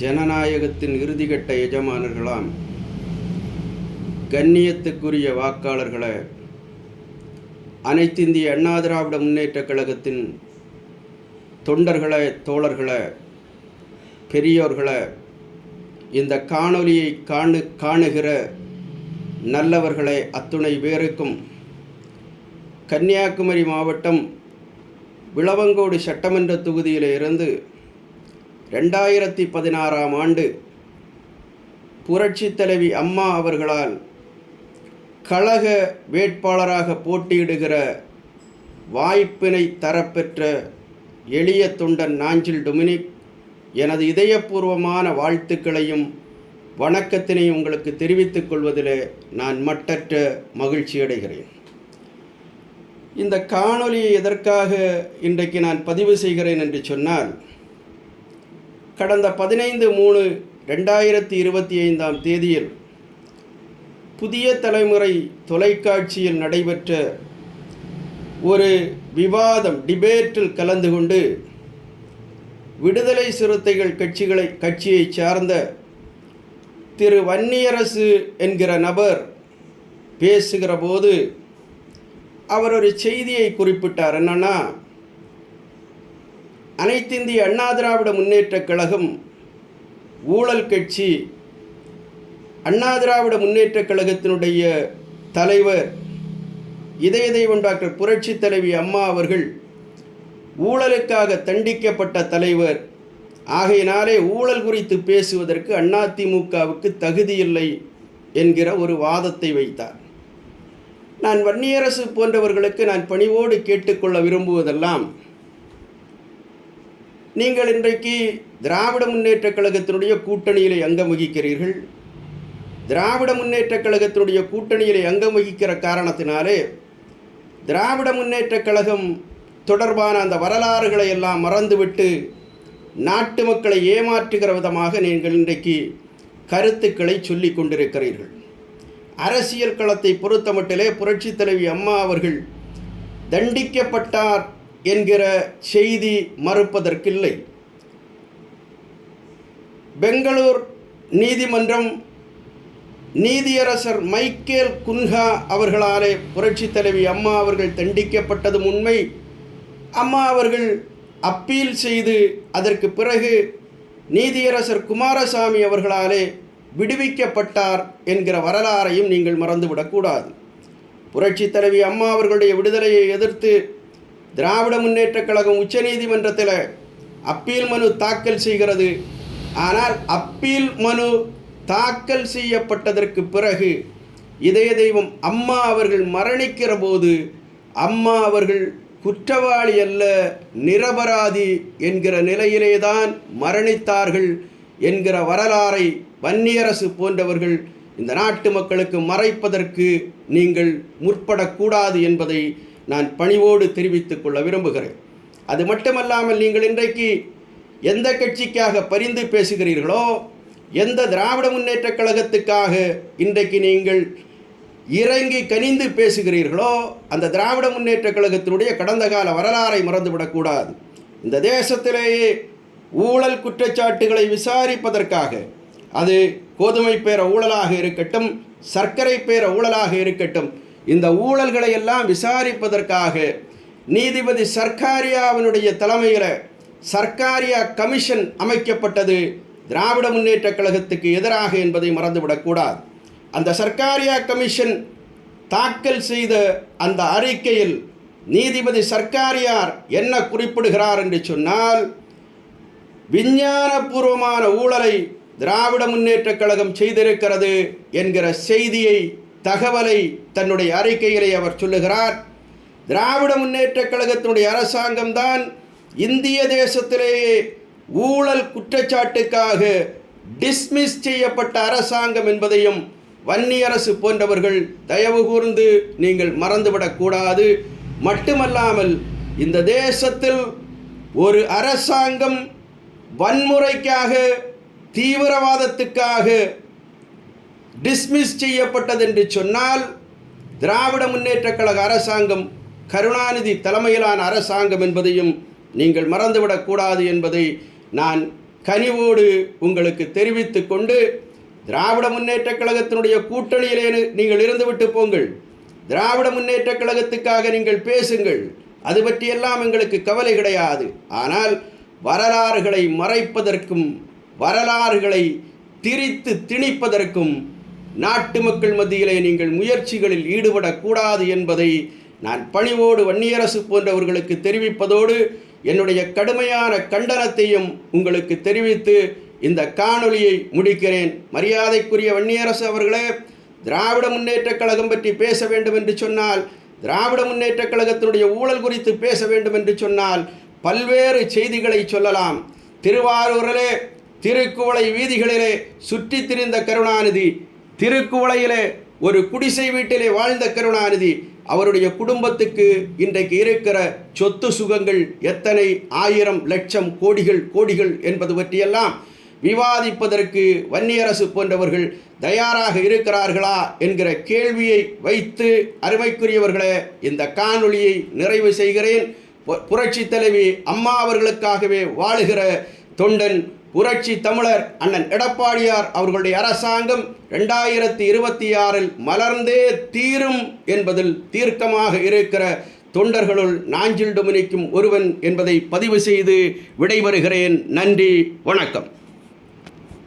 ஜனநாயகத்தின் இறுதிக்கட்ட எஜமானர்களாம். கண்ணியத்துக்குரிய வாக்காளர்களை அனைத்திந்திய அண்ணா திராவிட முன்னேற்றக் கழகத்தின் தொண்டர்களை தோழர்களை பெரியோர்களை இந்த காணொலியை காணு காணுகிற நல்லவர்களை அத்துணை பேருக்கும் கன்னியாகுமரி மாவட்டம் விளவங்கோடு சட்டமன்ற தொகுதியில் இருந்து ரெண்டாயிரத்தி பதினாறாம் ஆண்டு புரட்சி தலைவி அம்மா அவர்களால் கழக வேட்பாளராக போட்டியிடுகிற வாய்ப்பினை தரப்பெற்ற எளிய தொண்டன் நாஞ்சில் டொமினிக் எனது இதயபூர்வமான வாழ்த்துக்களையும் வணக்கத்தினையும் உங்களுக்கு தெரிவித்துக் கொள்வதில் நான் மட்டற்ற மகிழ்ச்சி அடைகிறேன். இந்த காணொலியை எதற்காக இன்றைக்கு நான் பதிவு செய்கிறேன் என்று சொன்னால் கடந்த பதினைந்து மூணு ரெண்டாயிரத்தி இருபத்தி ஐந்தாம் தேதியில் புதிய தலைமுறை தொலைக்காட்சியில் நடைபெற்ற ஒரு விவாதம் டிபேட்டில் கலந்து கொண்டு விடுதலை சிறுத்தைகள் கட்சிகளை கட்சியைச் சார்ந்த திரு வன்னியரசு என்கிற நபர் பேசுகிற போது அவர் ஒரு செய்தியை குறிப்பிட்டார். என்னன்னா அனைத்திந்திய அண்ணா திராவிட முன்னேற்றக் கழகம் ஊழல் கட்சி அண்ணா திராவிட முன்னேற்றக் கழகத்தினுடைய தலைவர் இதய தெய்வம் டாக்டர் புரட்சி தலைவி அம்மா அவர்கள் ஊழலுக்காக தண்டிக்கப்பட்ட தலைவர். ஆகையினாலே ஊழல் குறித்து பேசுவதற்கு அதிமுகவுக்கு தகுதியில்லை என்கிற ஒரு வாதத்தை வைத்தார். நான் வன்னியரசு போன்றவர்களுக்கு நான் பணிவோடு கேட்டுக்கொள்ள விரும்புவதெல்லாம் நீங்கள் இன்றைக்கு திராவிட முன்னேற்றக் கழகத்தினுடைய கூட்டணியிலே அங்கம் வகிக்கிறீர்கள். திராவிட முன்னேற்றக் கழகத்தினுடைய கூட்டணியிலே அங்கம் வகிக்கிற காரணத்தினாலே திராவிட முன்னேற்றக் கழகம் தொடர்பான அந்த வரலாறுகளை எல்லாம் மறந்துவிட்டு நாட்டு மக்களை ஏமாற்றுகிற விதமாக நீங்கள் இன்றைக்கு கருத்துக்களை சொல்லி கொண்டிருக்கிறீர்கள். அரசியல் களத்தை பொறுத்தமட்டிலே புரட்சித் தலைவி அம்மா அவர்கள் தண்டிக்கப்பட்டார் என்கிற செய்தி மறுப்பதற்கில்லை. பெங்களூர் நீதிமன்றம் நீதியரசர் மைக்கேல் குன்ஹா அவர்களாலே புரட்சித் தலைவி அம்மா அவர்கள் தண்டிக்கப்பட்டதும் உண்மை. அம்மா அவர்கள் அப்பீல் செய்து அதற்கு பிறகு நீதியரசர் குமாரசாமி அவர்களாலே விடுவிக்கப்பட்டார் என்கிற வரலாறையும் நீங்கள் மறந்துவிடக்கூடாது. புரட்சித் தலைவி அம்மா அவர்களுடைய விடுதலையை எதிர்த்து திராவிட முன்னேற்றக் கழகம் உச்சநீதிமன்றத்தில் அப்பீல் மனு தாக்கல் செய்கிறது. ஆனால் அப்பீல் மனு தாக்கல் செய்யப்பட்டதற்கு பிறகு இதய தெய்வம் அம்மா அவர்கள் மரணிக்கிற போது அம்மா அவர்கள் குற்றவாளி அல்ல நிரபராதி என்கிற நிலையிலேதான் மரணித்தார்கள் என்கிற வரலாறை வன்னியரசு போன்றவர்கள் இந்த நாட்டு மக்களுக்கு மறைப்பதற்கு நீங்கள் முற்படக்கூடாது என்பதை நான் பணிவோடு தெரிவித்துக் கொள்ள விரும்புகிறேன். அது மட்டுமல்லாமல் நீங்கள் இன்றைக்கு எந்த கட்சிக்காக பரிந்து பேசுகிறீர்களோ எந்த திராவிட முன்னேற்றக் கழகத்துக்காக இன்றைக்கு நீங்கள் இறங்கி கனிந்து பேசுகிறீர்களோ அந்த திராவிட முன்னேற்றக் கழகத்தினுடைய கடந்த கால வரலாறை மறந்துவிடக்கூடாது இந்த தேசத்திலேயே ஊழல் குற்றச்சாட்டுகளை விசாரிப்பதற்காக அது கோதுமை பேர ஊழலாக இருக்கட்டும் சர்க்கரை பேர ஊழலாக இருக்கட்டும் இந்த ஊழல்களை எல்லாம் விசாரிப்பதற்காக நீதிபதி சர்க்காரியாவினுடைய தலைமையில் சர்க்காரியா கமிஷன் அமைக்கப்பட்டது திராவிட முன்னேற்றக் கழகத்துக்கு எதிராக என்பதை மறந்துவிடக்கூடாது. அந்த சர்க்காரியா கமிஷன் தாக்கல் செய்த அந்த அறிக்கையில் நீதிபதி சர்க்காரியார் என்ன குறிப்பிடுகிறார் என்று சொன்னால் விஞ்ஞானபூர்வமான ஊழலை திராவிட முன்னேற்றக் கழகம் செய்திருக்கிறது என்கிற செய்தியை தகவலை தன்னுடைய அறிக்கைகளை அவர் சொல்லுகிறார். திராவிட முன்னேற்றக் கழகத்தினுடைய அரசாங்கம்தான் இந்திய தேசத்திலேயே ஊழல் குற்றச்சாட்டுக்காக டிஸ்மிஸ் செய்யப்பட்ட அரசாங்கம் என்பதையும் வன்னியரசு போன்றவர்கள் தயவு கூர்ந்து நீங்கள் மறந்துவிடக்கூடாது மட்டுமல்லாமல் இந்த தேசத்தில் ஒரு அரசாங்கம் வன்முறைக்காக தீவிரவாதத்துக்காக டிஸ்மிஸ் செய்யப்பட்டது என்று சொன்னால் திராவிட முன்னேற்றக் கழக அரசாங்கம் கருணாநிதி தலைமையிலான அரசாங்கம் என்பதையும் நீங்கள் மறந்துவிடக்கூடாது என்பதை நான் கனிவோடு உங்களுக்கு தெரிவித்து கொண்டு திராவிட முன்னேற்றக் கழகத்தினுடைய கூட்டணியிலே நீங்கள் இருந்துவிட்டு போங்கள். திராவிட முன்னேற்றக் கழகத்துக்காக நீங்கள் பேசுங்கள். அது பற்றியெல்லாம் எங்களுக்கு கவலை கிடையாது. ஆனால் வரலாறுகளை மறைப்பதற்கும் வரலாறுகளை திரித்து திணிப்பதற்கும் நாட்டு மக்கள் மத்தியிலே நீங்கள் முயற்சிகளில் ஈடுபடக்கூடாது என்பதை நான் பணிவோடு வன்னியரசு போன்றவர்களுக்கு தெரிவிப்பதோடு என்னுடைய கடுமையான கண்டனத்தையும் உங்களுக்கு தெரிவித்து இந்த காணொளியை முடிக்கிறேன். மரியாதைக்குரிய வன்னியரசு அவர்களே திராவிட முன்னேற்றக் கழகம் பற்றி பேச வேண்டும் என்று சொன்னால் திராவிட முன்னேற்றக் கழகத்தினுடைய ஊழல் குறித்து பேச வேண்டும் என்று சொன்னால் பல்வேறு செய்திகளை சொல்லலாம். திருவாரூரிலே திருக்குவளை வீதிகளிலே சுற்றித் திரிந்த கருணாநிதி திருக்குவளையிலே ஒரு குடிசை வீட்டிலே வாழ்ந்த கருணாநிதி அவருடைய குடும்பத்துக்கு இன்றைக்கு இருக்கிற சொத்து சுகங்கள் எத்தனை ஆயிரம் லட்சம் கோடிகள் கோடிகள் என்பது பற்றியெல்லாம் விவாதிப்பதற்கு வன்னியரசு போன்றவர்கள் தயாராக இருக்கிறார்களா என்கிற கேள்வியை வைத்து அருமைக்குரியவர்களே இந்த காணொளியை நிறைவு செய்கிறேன். புரட்சி தலைவி அம்மா அவர்களுக்காகவே வாழுகிற தொண்டன் புரட்சி தமிழர் அண்ணன் எடப்பாடியார் அவர்களுடைய அரசாங்கம் ரெண்டாயிரத்தி இருபத்தி ஆறில் மலர்ந்தே தீரும் என்பதில் தீர்க்கமாக இருக்கிற தொண்டர்களுள் நாஞ்சில் டொமினிக்கும் ஒருவன் என்பதை பதிவு செய்து விடைபெறுகிறேன். நன்றி வணக்கம்.